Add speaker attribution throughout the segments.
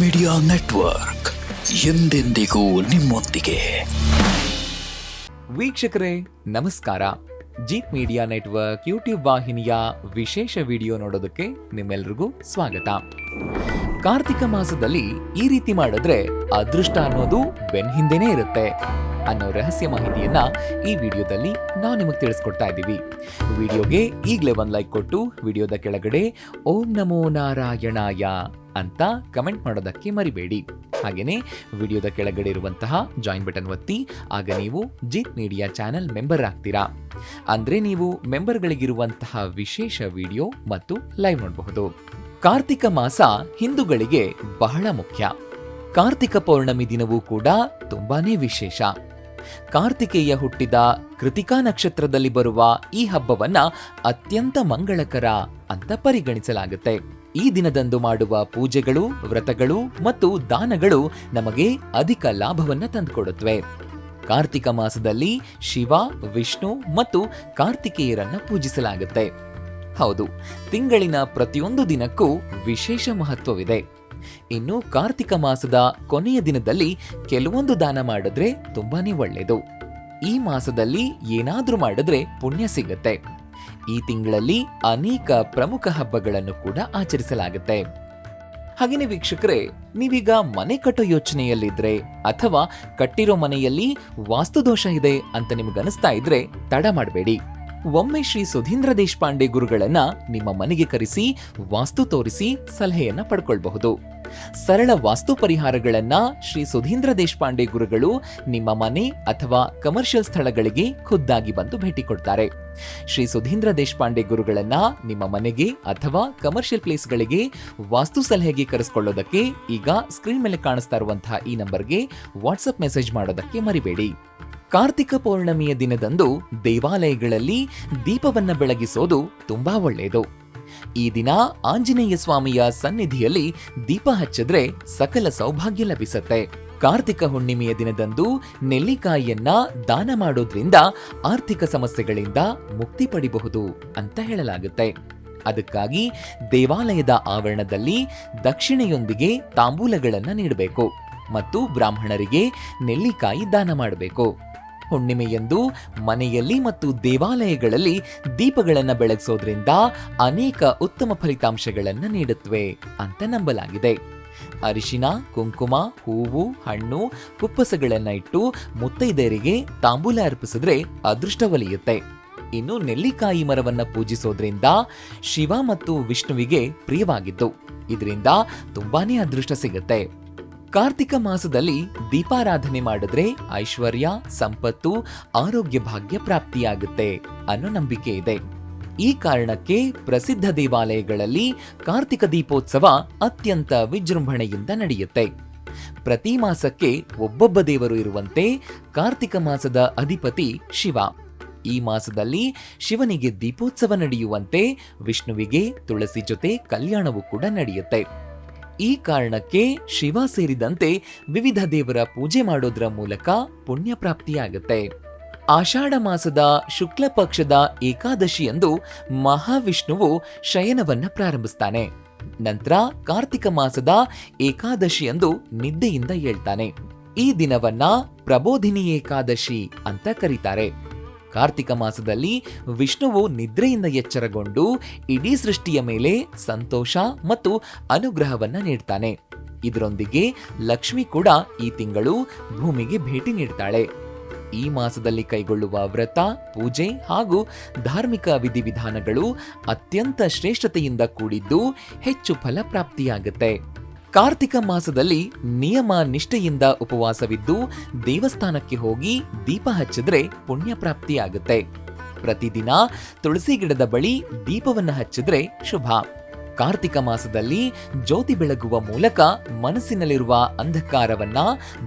Speaker 1: Media network ಎಂದೆಂದಿಗೂ ನಿಮ್ಮೊಂದಿಗೆ.
Speaker 2: ವೀಕ್ಷಕರೇ, ನಮಸ್ಕಾರ. ಜೀತ್ ಮೀಡಿಯಾ ನೆಟ್ವರ್ಕ್ ಯೂಟ್ಯೂಬ್ ವಾಹಿನಿಯ ವಿಶೇಷ ವಿಡಿಯೋ ನೋಡೋದಕ್ಕೆ ನಿಮ್ಮೆಲ್ರಿಗೂ ಸ್ವಾಗತ. ಕಾರ್ತಿಕ ಮಾಸದಲ್ಲಿ ಈ ರೀತಿ ಮಾಡಿದ್ರೆ ಅದೃಷ್ಟ ಅನ್ನೋದು ಬೆನ್ ಹಿಂದೆನೇ ಇರುತ್ತೆ ಅನ್ನೋ ರಹಸ್ಯ ಮಾಹಿತಿಯನ್ನ ಈ ವಿಡಿಯೋದಲ್ಲಿ ನಾವು ನಿಮಗೆ ತಿಳಿಸ್ಕೊಡ್ತಾ ಇದ್ದೀವಿ. ವಿಡಿಯೋಗೆ ಈಗಲೇ ಒಂದು ಲೈಕ್ ಕೊಟ್ಟು ವಿಡಿಯೋದ ಕೆಳಗಡೆ ಓಂ ನಮೋ ನಾರಾಯಣಾಯ ಅಂತ ಕಮೆಂಟ್ ಮಾಡೋದಕ್ಕೆ ಮರಿಬೇಡಿ. ಹಾಗೆಯೇ ವಿಡಿಯೋದ ಕೆಳಗಡೆ ಇರುವಂತಹ ಜಾಯಿನ್ ಬಟನ್ ಒತ್ತಿ, ಆಗ ನೀವು ಜಿತ್ ಮೀಡಿಯಾ ಚಾನೆಲ್ ಮೆಂಬರ್ ಆಗ್ತೀರಾ. ಅಂದರೆ ನೀವು ಮೆಂಬರ್ಗಳಿಗಿರುವಂತಹ ವಿಶೇಷ ವಿಡಿಯೋ ಮತ್ತು ಲೈವ್ ನೋಡಬಹುದು. ಕಾರ್ತಿಕ ಮಾಸ ಹಿಂದೂಗಳಿಗೆ ಬಹಳ ಮುಖ್ಯ. ಕಾರ್ತಿಕ ಪೌರ್ಣಮಿ ದಿನವೂ ಕೂಡ ತುಂಬಾನೇ ವಿಶೇಷ. ಕಾರ್ತಿಕೇಯ ಹುಟ್ಟಿದ ಕೃತಿಕಾ ನಕ್ಷತ್ರದಲ್ಲಿ ಬರುವ ಈ ಹಬ್ಬವನ್ನ ಅತ್ಯಂತ ಮಂಗಳಕರ ಅಂತ ಪರಿಗಣಿಸಲಾಗುತ್ತೆ. ಈ ದಿನದಂದು ಮಾಡುವ ಪೂಜೆಗಳು, ವ್ರತಗಳು ಮತ್ತು ದಾನಗಳು ನಮಗೆ ಅಧಿಕ ಲಾಭವನ್ನು ತಂದುಕೊಡುತ್ತವೆ. ಕಾರ್ತಿಕ ಮಾಸದಲ್ಲಿ ಶಿವ, ವಿಷ್ಣು ಮತ್ತು ಕಾರ್ತಿಕೇಯರನ್ನ ಪೂಜಿಸಲಾಗುತ್ತೆ. ಹೌದು, ತಿಂಗಳಿನ ಪ್ರತಿಯೊಂದು ದಿನಕ್ಕೂ ವಿಶೇಷ ಮಹತ್ವವಿದೆ. ಇನ್ನು ಕಾರ್ತಿಕ ಮಾಸದ ಕೊನೆಯ ದಿನದಲ್ಲಿ ಕೆಲವೊಂದು ದಾನ ಮಾಡಿದ್ರೆ ತುಂಬಾನೇ ಒಳ್ಳೆಯದು ಈ ಮಾಸದಲ್ಲಿ ಏನಾದ್ರೂ ಮಾಡಿದ್ರೆ ಪುಣ್ಯ ಸಿಗತ್ತೆ. ಈ ತಿಂಗಳಲ್ಲಿ ಅನೇಕ ಪ್ರಮುಖ ಹಬ್ಬಗಳನ್ನು ಕೂಡ ಆಚರಿಸಲಾಗುತ್ತೆ. ಹಾಗೆಯೇ ವೀಕ್ಷಕರೇ, ನೀವೀಗ ಮನೆ ಕಟ್ಟೋ ಯೋಚನೆಯಲ್ಲಿದ್ರೆ ಅಥವಾ ಕಟ್ಟಿರೋ ಮನೆಯಲ್ಲಿ ವಾಸ್ತುದೋಷ ಇದೆ ಅಂತ ನಿಮ್ಗನಿಸ್ತಾ ಇದ್ರೆ ತಡ ಮಾಡಬೇಡಿ. ಒಮ್ಮೆ ಶ್ರೀ ಸುಧೀಂದ್ರ ದೇಶಪಾಂಡೆ ಗುರುಗಳನ್ನ ನಿಮ್ಮ ಮನೆಗೆ ಕರೆಸಿ, ವಾಸ್ತು ತೋರಿಸಿ ಸಲಹೆಯನ್ನ ಪಡ್ಕೊಳ್ಬಹುದು. ಸರಳ ವಾಸ್ತು ಪರಿಹಾರಗಳನ್ನ ಶ್ರೀ ಸುಧೀಂದ್ರ ದೇಶಪಾಂಡೆ ಗುರುಗಳು ನಿಮ್ಮ ಮನೆ ಅಥವಾ ಕಮರ್ಷಿಯಲ್ ಸ್ಥಳಗಳಿಗೆ ಖುದ್ದಾಗಿ ಬಂದು ಭೇಟಿ ಕೊಡ್ತಾರೆ. ಶ್ರೀ ಸುಧೀಂದ್ರ ದೇಶಪಾಂಡೆ ಗುರುಗಳನ್ನ ನಿಮ್ಮ ಮನೆಗೆ ಅಥವಾ ಕಮರ್ಷಿಯಲ್ ಪ್ಲೇಸ್ಗಳಿಗೆ ವಾಸ್ತು ಸಲಹೆಗೆ ಕರೆಸ್ಕೊಳ್ಳೋದಕ್ಕೆ ಈಗ ಸ್ಕ್ರೀನ್ ಮೇಲೆ ಕಾಣಿಸ್ತಾ ಇರುವಂತಹ ಈ ನಂಬರ್ಗೆ ವಾಟ್ಸಪ್ ಮೆಸೇಜ್ ಮಾಡೋದಕ್ಕೆ ಮರಿಬೇಡಿ. ಕಾರ್ತಿಕ ಪೌರ್ಣಮಿಯ ದಿನದಂದು ದೇವಾಲಯಗಳಲ್ಲಿ ದೀಪವನ್ನ ಬೆಳಗಿಸೋದು ತುಂಬಾ ಒಳ್ಳೆಯದು ಈ ದಿನ ಆಂಜನೇಯ ಸ್ವಾಮಿಯ ಸನ್ನಿಧಿಯಲ್ಲಿ ದೀಪ ಹಚ್ಚಿದ್ರೆ ಸಕಲ ಸೌಭಾಗ್ಯ ಲಭಿಸುತ್ತೆ. ಕಾರ್ತಿಕ ಹುಣ್ಣಿಮೆಯ ದಿನದಂದು ನೆಲ್ಲಿಕಾಯಿಯನ್ನ ದಾನ ಮಾಡೋದ್ರಿಂದ ಆರ್ಥಿಕ ಸಮಸ್ಯೆಗಳಿಂದ ಮುಕ್ತಿ ಪಡಿಬಹುದು ಅಂತ ಹೇಳಲಾಗುತ್ತೆ. ಅದಕ್ಕಾಗಿ ದೇವಾಲಯದ ಆವರಣದಲ್ಲಿ ದಕ್ಷಿಣೆಯೊಂದಿಗೆ ತಾಂಬೂಲಗಳನ್ನು ನೀಡಬೇಕು ಮತ್ತು ಬ್ರಾಹ್ಮಣರಿಗೆ ನೆಲ್ಲಿಕಾಯಿ ದಾನ ಮಾಡಬೇಕು. ಹುಣ್ಣಿಮೆಯಂದು ಮನೆಯಲ್ಲಿ ಮತ್ತು ದೇವಾಲಯಗಳಲ್ಲಿ ದೀಪಗಳನ್ನು ಬೆಳಗಿಸೋದ್ರಿಂದ ಅನೇಕ ಉತ್ತಮ ಫಲಿತಾಂಶಗಳನ್ನು ನೀಡುತ್ತವೆ ಅಂತ ನಂಬಲಾಗಿದೆ. ಅರಿಶಿನ, ಕುಂಕುಮ, ಹೂವು, ಹಣ್ಣು, ಕುಪ್ಪಸಗಳನ್ನು ಇಟ್ಟು ಮುತ್ತೈದೆಯರಿಗೆ ತಾಂಬೂಲ ಅರ್ಪಿಸಿದ್ರೆ ಅದೃಷ್ಟ ಒಲಿಯುತ್ತೆ. ಇನ್ನು ನೆಲ್ಲಿಕಾಯಿ ಮರವನ್ನು ಪೂಜಿಸೋದ್ರಿಂದ ಶಿವ ಮತ್ತು ವಿಷ್ಣುವಿಗೆ ಪ್ರಿಯವಾಗಿದ್ದು, ಇದರಿಂದ ತುಂಬಾನೇ ಅದೃಷ್ಟ ಸಿಗುತ್ತೆ. ಕಾರ್ತಿಕ ಮಾಸದಲ್ಲಿ ದೀಪಾರಾಧನೆ ಮಾಡಿದ್ರೆ ಐಶ್ವರ್ಯ, ಸಂಪತ್ತು, ಆರೋಗ್ಯ ಭಾಗ್ಯ ಪ್ರಾಪ್ತಿಯಾಗುತ್ತೆ ಅನ್ನೋ ನಂಬಿಕೆ ಇದೆ. ಈ ಕಾರಣಕ್ಕೆ ಪ್ರಸಿದ್ಧ ದೇವಾಲಯಗಳಲ್ಲಿ ಕಾರ್ತಿಕ ದೀಪೋತ್ಸವ ಅತ್ಯಂತ ವಿಜೃಂಭಣೆಯಿಂದ ನಡೆಯುತ್ತೆ. ಪ್ರತಿ ಮಾಸಕ್ಕೆ ಒಬ್ಬೊಬ್ಬ ದೇವರು ಇರುವಂತೆ ಕಾರ್ತಿಕ ಮಾಸದ ಅಧಿಪತಿ ಶಿವ. ಈ ಮಾಸದಲ್ಲಿ ಶಿವನಿಗೆ ದೀಪೋತ್ಸವ ನಡೆಯುವಂತೆ ವಿಷ್ಣುವಿಗೆ ತುಳಸಿ ಜೊತೆ ಕಲ್ಯಾಣವೂ ಕೂಡ ನಡೆಯುತ್ತೆ. ಈ ಕಾರಣಕ್ಕೆ ಶಿವ ಸೇರಿದಂತೆ ವಿವಿಧ ದೇವರ ಪೂಜೆ ಮಾಡೋದ್ರ ಮೂಲಕ ಪುಣ್ಯ ಪ್ರಾಪ್ತಿಯಾಗುತ್ತೆ ಆಷಾಢ ಮಾಸದ ಶುಕ್ಲ ಪಕ್ಷದ ಏಕಾದಶಿಯಂದು ಮಹಾವಿಷ್ಣುವು ಶಯನವನ್ನ ಪ್ರಾರಂಭಿಸ್ತಾನೆ. ನಂತರ ಕಾರ್ತಿಕ ಮಾಸದ ಏಕಾದಶಿಯಂದು ನಿದ್ದೆಯಿಂದ ಏಳ್ತಾನೆ. ಈ ದಿನವನ್ನ ಪ್ರಬೋಧಿನಿ ಏಕಾದಶಿ ಅಂತ ಕರೀತಾರೆ. ಕಾರ್ತಿಕ ಮಾಸದಲ್ಲಿ ವಿಷ್ಣುವು ನಿದ್ರೆಯಿಂದ ಎಚ್ಚರಗೊಂಡು ಇಡೀ ಸೃಷ್ಟಿಯ ಮೇಲೆ ಸಂತೋಷ ಮತ್ತು ಅನುಗ್ರಹವನ್ನು ನೀಡ್ತಾನೆ. ಇದರೊಂದಿಗೆ ಲಕ್ಷ್ಮಿ ಕೂಡ ಈ ತಿಂಗಳು ಭೂಮಿಗೆ ಭೇಟಿ ನೀಡ್ತಾಳೆ. ಈ ಮಾಸದಲ್ಲಿ ಕೈಗೊಳ್ಳುವ ವ್ರತ, ಪೂಜೆ ಹಾಗೂ ಧಾರ್ಮಿಕ ವಿಧಿವಿಧಾನಗಳು ಅತ್ಯಂತ ಶ್ರೇಷ್ಠತೆಯಿಂದ ಕೂಡಿದ್ದು ಹೆಚ್ಚು ಫಲಪ್ರಾಪ್ತಿಯಾಗುತ್ತೆ. ಕಾರ್ತಿಕ ಮಾಸದಲ್ಲಿ ನಿಯಮ ನಿಷ್ಠೆಯಿಂದ ಉಪವಾಸವಿದ್ದು ದೇವಸ್ಥಾನಕ್ಕೆ ಹೋಗಿ ದೀಪ ಹಚ್ಚಿದ್ರೆ ಪುಣ್ಯ ಪ್ರಾಪ್ತಿಯಾಗುತ್ತೆ ಪ್ರತಿದಿನ ತುಳಸಿ ಗಿಡದ ಬಳಿ ದೀಪವನ್ನು ಹಚ್ಚಿದ್ರೆ ಶುಭ. ಕಾರ್ತಿಕ ಮಾಸದಲ್ಲಿ ಜ್ಯೋತಿ ಬೆಳಗುವ ಮೂಲಕ ಮನಸ್ಸಿನಲ್ಲಿರುವ ಅಂಧಕಾರವನ್ನ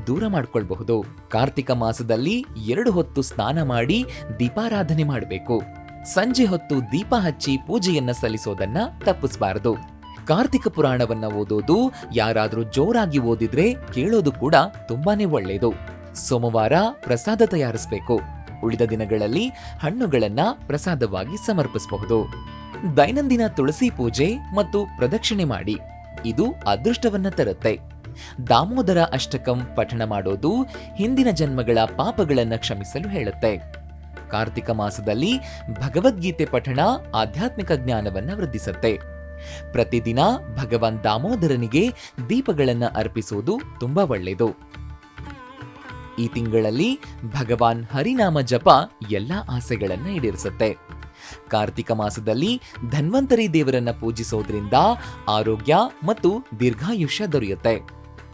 Speaker 2: ದೂರ ಮಾಡಿಕೊಳ್ಬಹುದು. ಕಾರ್ತಿಕ ಮಾಸದಲ್ಲಿ ಎರಡು ಹೊತ್ತು ಸ್ನಾನ ಮಾಡಿ ದೀಪಾರಾಧನೆ ಮಾಡಬೇಕು. ಸಂಜೆ ಹೊತ್ತು ದೀಪ ಹಚ್ಚಿ ಪೂಜೆಯನ್ನ ಸಲ್ಲಿಸೋದನ್ನ ತಪ್ಪಿಸಬಾರದು. ಕಾರ್ತಿಕ ಪುರಾಣವನ್ನ ಓದೋದು, ಯಾರಾದರೂ ಜೋರಾಗಿ ಓದಿದ್ರೆ ಕೇಳೋದು ಕೂಡ ತುಂಬಾನೇ ಒಳ್ಳೆಯದು ಸೋಮವಾರ ಪ್ರಸಾದ ತಯಾರಿಸಬೇಕು. ಉಳಿದ ದಿನಗಳಲ್ಲಿ ಹಣ್ಣುಗಳನ್ನ ಪ್ರಸಾದವಾಗಿ ಸಮರ್ಪಿಸಬಹುದು. ದೈನಂದಿನ ತುಳಸಿ ಪೂಜೆ ಮತ್ತು ಪ್ರದಕ್ಷಿಣೆ ಮಾಡಿ. ಇದು ಅದೃಷ್ಟವನ್ನ ತರುತ್ತೆ. ದಾಮೋದರ ಅಷ್ಟಕಂ ಪಠಣ ಮಾಡೋದು ಹಿಂದಿನ ಜನ್ಮಗಳ ಪಾಪಗಳನ್ನು ಕ್ಷಮಿಸಲು ಹೇಳುತ್ತೆ. ಕಾರ್ತಿಕ ಮಾಸದಲ್ಲಿ ಭಗವದ್ಗೀತೆ ಪಠಣ ಆಧ್ಯಾತ್ಮಿಕ ಜ್ಞಾನವನ್ನ ವೃದ್ಧಿಸುತ್ತೆ. ಪ್ರತಿದಿನ ಭಗವಾನ್ ದಾಮೋದರನಿಗೆ ದೀಪಗಳನ್ನು ಅರ್ಪಿಸುವುದು ತುಂಬಾ ಒಳ್ಳೆಯದು. ಈ ತಿಂಗಳಲ್ಲಿ ಭಗವಾನ್ ಹರಿನಾಮ ಜಪ ಎಲ್ಲ ಆಸೆಗಳನ್ನ ಈಡೇರಿಸುತ್ತೆ. ಕಾರ್ತಿಕ ಮಾಸದಲ್ಲಿ ಧನ್ವಂತರಿ ದೇವರನ್ನ ಪೂಜಿಸೋದ್ರಿಂದ ಆರೋಗ್ಯ ಮತ್ತು ದೀರ್ಘಾಯುಷ್ಯ ದೊರೆಯುತ್ತೆ.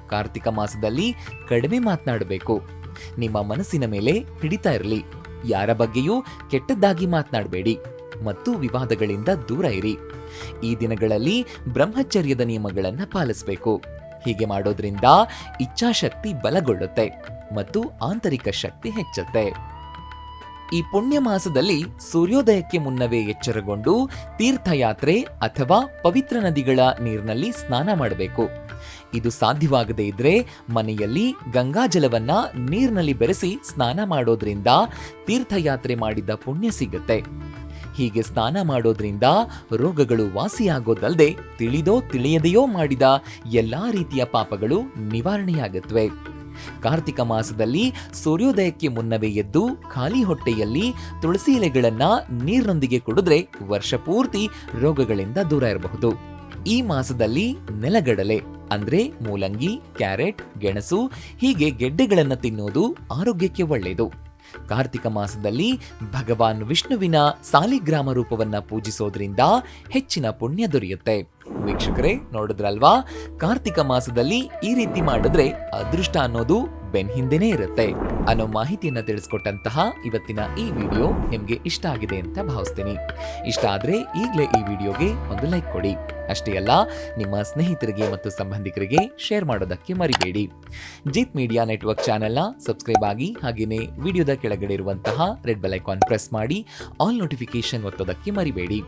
Speaker 2: ಕಾರ್ತಿಕ ಮಾಸದಲ್ಲಿ ಕಡಿಮೆ ಮಾತನಾಡಬೇಕು. ನಿಮ್ಮ ಮನಸ್ಸಿನ ಮೇಲೆ ಹಿಡಿತಾ ಇರಲಿ. ಯಾರ ಬಗ್ಗೆಯೂ ಕೆಟ್ಟದ್ದಾಗಿ ಮಾತನಾಡಬೇಡಿ. ಮತ್ತು ವಿವಾದಗಳಿಂದ ದೂರ ಇರಿ. ಈ ದಿನಗಳಲ್ಲಿ ಬ್ರಹ್ಮಚರ್ಯದ ನಿಯಮಗಳನ್ನು ಪಾಲಿಸಬೇಕು. ಹೀಗೆ ಮಾಡೋದ್ರಿಂದ ಇಚ್ಛಾಶಕ್ತಿ ಬಲಗೊಳ್ಳುತ್ತೆ ಮತ್ತು ಆಂತರಿಕ ಶಕ್ತಿ ಹೆಚ್ಚುತ್ತೆ. ಈ ಪುಣ್ಯ ಮಾಸದಲ್ಲಿ ಸೂರ್ಯೋದಯಕ್ಕೆ ಮುನ್ನವೇ ಎಚ್ಚರಗೊಂಡು ತೀರ್ಥಯಾತ್ರೆ ಅಥವಾ ಪವಿತ್ರ ನದಿಗಳ ನೀರಿನಲ್ಲಿ ಸ್ನಾನ ಮಾಡಬೇಕು. ಇದು ಸಾಧ್ಯವಾಗದೇ ಇದ್ರೆ ಮನೆಯಲ್ಲಿ ಗಂಗಾಜಲವನ್ನ ನೀರಿನಲ್ಲಿ ಬೆರೆಸಿ ಸ್ನಾನ ಮಾಡೋದ್ರಿಂದ ತೀರ್ಥಯಾತ್ರೆ ಮಾಡಿದ ಪುಣ್ಯ ಸಿಗುತ್ತೆ. ಹೀಗೆ ಸ್ನಾನ ಮಾಡೋದ್ರಿಂದ ರೋಗಗಳು ವಾಸಿಯಾಗೋದಲ್ಲದೆ ತಿಳಿದೋ ತಿಳಿಯದೆಯೋ ಮಾಡಿದ ಎಲ್ಲಾ ರೀತಿಯ ಪಾಪಗಳು ನಿವಾರಣೆಯಾಗತ್ವೆ ಕಾರ್ತಿಕ ಮಾಸದಲ್ಲಿ ಸೂರ್ಯೋದಯಕ್ಕೆ ಮುನ್ನವೇ ಎದ್ದು ಖಾಲಿ ಹೊಟ್ಟೆಯಲ್ಲಿ ತುಳಸಿ ಎಲೆಗಳನ್ನ ನೀರಿನೊಂದಿಗೆ ಕುಡಿದ್ರೆ ವರ್ಷ ಪೂರ್ತಿ ರೋಗಗಳಿಂದ ದೂರ ಇರಬಹುದು. ಈ ಮಾಸದಲ್ಲಿ ನೆಲಗಡಲೆ ಅಂದ್ರೆ ಮೂಲಂಗಿ, ಕ್ಯಾರೆಟ್, ಗೆಣಸು ಹೀಗೆ ಗೆಡ್ಡೆಗಳನ್ನು ತಿನ್ನುವುದು ಆರೋಗ್ಯಕ್ಕೆ ಒಳ್ಳೆಯದು ಕಾರ್ತಿಕ ಮಾಸದಲ್ಲಿ ಭಗವಾನ್ ವಿಷ್ಣುವಿನ ಸಾಲಿಗ್ರಾಮ ರೂಪವನ್ನ ಪೂಜಿಸೋದ್ರಿಂದ ಹೆಚ್ಚಿನ ಪುಣ್ಯ ದೊರೆಯುತ್ತೆ. ವೀಕ್ಷಕರೇ, ನೋಡಿದ್ರಲ್ವಾ? ಕಾರ್ತಿಕ ಮಾಸದಲ್ಲಿ ಈ ರೀತಿ ಮಾಡಿದ್ರೆ ಅದೃಷ್ಟ ಅನ್ನೋದು ಬೆನ್ ಹಿಂದೆನೇ ಇರುತ್ತೆ. ಅನ್ನೋ ಮಾಹಿತಿಯನ್ನ ತಿಳಿಸ್ಕೊಟ್ಟಂತಹ ಇವತ್ತಿನ ಈ ವಿಡಿಯೋ ನಿಮ್ಗೆ ಇಷ್ಟ ಆಗಿದೆ ಅಂತ ಭಾವಿಸ್ತೀನಿ. ಇಷ್ಟ ಆದ್ರೆ ಈಗಲೇ ಈ ವಿಡಿಯೋಗೆ ಒಂದು ಲೈಕ್ ಕೊಡಿ. ಅಷ್ಟೇ ಅಲ್ಲ, ನಿಮ್ಮ ಸ್ನೇಹಿತರಿಗೆ ಮತ್ತು ಸಂಬಂಧಿಕರಿಗೆ ಶೇರ್ ಮಾಡೋದಕ್ಕೆ ಮರಿಬೇಡಿ. ಜಿತ್ ಮೀಡಿಯಾ ನೆಟ್ವರ್ಕ್ ಚಾನೆಲ್ನ ಸಬ್ಸ್ಕ್ರೈಬ್ ಆಗಿ ಹಾಗೆಯೇ ವಿಡಿಯೋದ ಕೆಳಗಡೆ ಇರುವಂತಹ ರೆಡ್ ಬೆಲ್ ಐಕಾನ್ ಪ್ರೆಸ್ ಮಾಡಿ ಆಲ್ ನೋಟಿಫಿಕೇಶನ್ ಒತ್ತೋದಕ್ಕೆ ಮರಿಬೇಡಿ.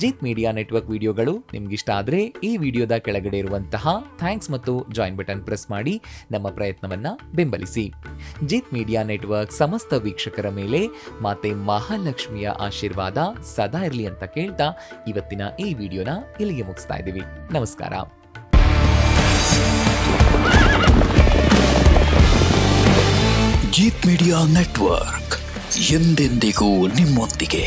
Speaker 2: ಜಿತ್ ಮೀಡಿಯಾ ನೆಟ್ವರ್ಕ್ ವಿಡಿಯೋಗಳು ನಿಮ್ಗಿಷ್ಟ ಆದರೆ ಈ ವಿಡಿಯೋದ ಕೆಳಗಡೆ ಇರುವಂತಹ ಥ್ಯಾಂಕ್ಸ್ ಮತ್ತು ಜಾಯಿನ್ ಬಟನ್ ಪ್ರೆಸ್ ಮಾಡಿ ನಮ್ಮ ಪ್ರಯತ್ನವನ್ನ ಬೆಂಬಲಿಸಿ. ಜಿತ್ ಮೀಡಿಯಾ ನೆಟ್ವರ್ಕ್ ಸಮಸ್ತ ವೀಕ್ಷಕರ ಮೇಲೆ ಮಾತೆ ಮಹಾಲಕ್ಷ್ಮಿಯ ಆಶೀರ್ವಾದ ಸದಾ ಇರಲಿ ಅಂತ ಕೇಳ್ತಾ ಇವತ್ತಿನ ಈ ವಿಡಿಯೋನ ಇಲ್ಲಿಗೆ ಮುಗಿಸ್ತಾ ಇದ್ದೀವಿ. ನಮಸ್ಕಾರ.
Speaker 1: ಜೀತ್ ಮೀಡಿಯಾ ನೆಟ್ವರ್ಕ್ ಎಂದೆಂದಿಗೂ ನಿಮ್ಮೊಂದಿಗೆ.